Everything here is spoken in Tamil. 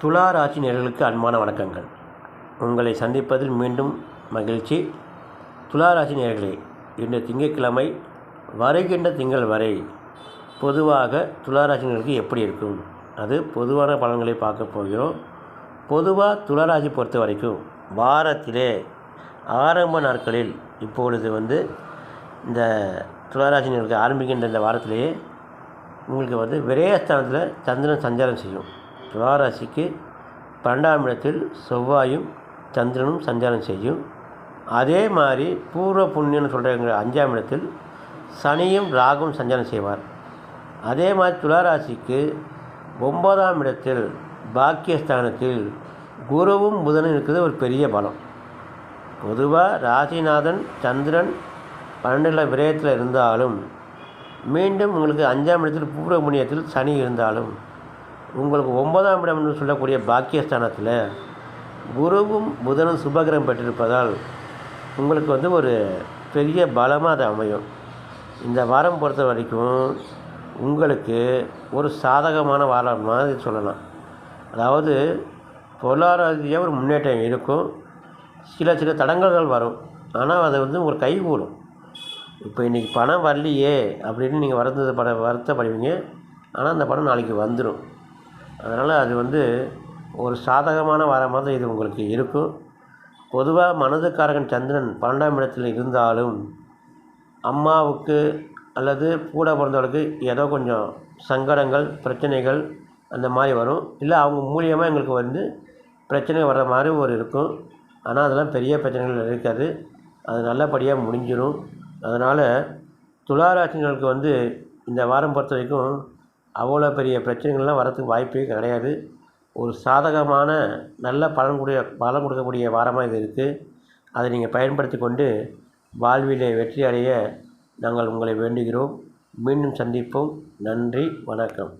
துலா ராசி நேர்களுக்கு அன்பான வணக்கங்கள். உங்களை சந்திப்பதில் மீண்டும் மகிழ்ச்சி. துலா ராசி நேர்களே இன்று திங்கட்கிழமை வருகின்ற திங்கள் வரை பொதுவாக துலா ராசினருக்கு எப்படி இருக்கும்? அது பொதுவான பலன்களை பார்க்க போகிறோம். பொதுவாக துலா ராசி பொறுத்த வரைக்கும் வாரத்திலே ஆரம்ப நாட்களில் இப்பொழுது வந்து இந்த துளாராசினர்களுக்கு ஆரம்பிக்கின்ற இந்த வாரத்திலேயே உங்களுக்கு வந்து விரயஸ்தானத்தில் சந்திரன் சஞ்சாரம் செய்யும். துளாராசிக்கு பன்னெண்டாம் இடத்தில் செவ்வாயும் சந்திரனும் சஞ்சாரம் செய்யும். அதே மாதிரி பூர்வ புண்ணியம்னு சொல்கிற அஞ்சாம் இடத்தில் சனியும் ராகும் சஞ்சாரம் செய்வார். அதே மாதிரி துளாராசிக்கு ஒன்பதாம் இடத்தில் பாக்கியஸ்தானத்தில் குருவும் புதனும் இருக்கிறது ஒரு பெரிய பலம். பொதுவாக ராசிநாதன் சந்திரன் பன்னெண்டில் விரயத்தில் இருந்தாலும் மீண்டும் உங்களுக்கு அஞ்சாம் இடத்தில் பூர்வ புண்ணியத்தில் சனி இருந்தாலும் உங்களுக்கு ஒன்பதாம் இடம் என்று சொல்லக்கூடிய பாக்கியஸ்தானத்தில் குருவும் புதனும் சுபகிரம் பெற்றிருப்பதால் உங்களுக்கு வந்து ஒரு பெரிய பலமாக அது அமையும். இந்த வாரம் பொறுத்த வரைக்கும் உங்களுக்கு ஒரு சாதகமான வாரம் மாதிரி சொல்லலாம். அதாவது பொருளாதார ஒரு முன்னேற்றம் இருக்கும். சில சில தடங்கல்கள் வரும். ஆனால் அது வந்து ஒரு கைகூடும். இப்போ இன்றைக்கி பணம் வரலையே அப்படின்னு நீங்கள் வருத்தது பட வருத்தப்படுவீங்க. ஆனால் அந்த பணம் நாளைக்கு வந்துடும் அதனால் அது வந்து ஒரு சாதகமான வாரமாக தான் இது உங்களுக்கு இருக்கும். பொதுவாக மனதுக்காரகன் சந்திரன் பன்னெண்டாம் இடத்தில் இருந்தாலும் அம்மாவுக்கு அல்லது கூட பிறந்தவளுக்கு ஏதோ கொஞ்சம் சங்கடங்கள் பிரச்சனைகள் அந்த மாதிரி வரும். இல்லை அவங்க மூலியமாக எங்களுக்கு வந்து பிரச்சனை வர்ற மாதிரி ஒரு இருக்கும். ஆனால் அதெல்லாம் பெரிய பிரச்சனைகள் இருக்காது. அது நல்லபடியாக முடிஞ்சிடும் அதனால் துளாராசினர்களுக்கு வந்து இந்த வாரம் பொறுத்த வரைக்கும் அவ்வளோ பெரிய பிரச்சனைகள்லாம் வரத்துக்கு வாய்ப்பே கிடையாது. ஒரு சாதகமான நல்ல பலன் கூடிய பலன் கொடுக்கக்கூடிய வாரமாக இது இருக்குது அதை நீங்கள் பயன்படுத்தி கொண்டு வாழ்விலே வெற்றி அடைய நாங்கள் உங்களை வேண்டுகிறோம். மீண்டும் சந்திப்போம். நன்றி வணக்கம்.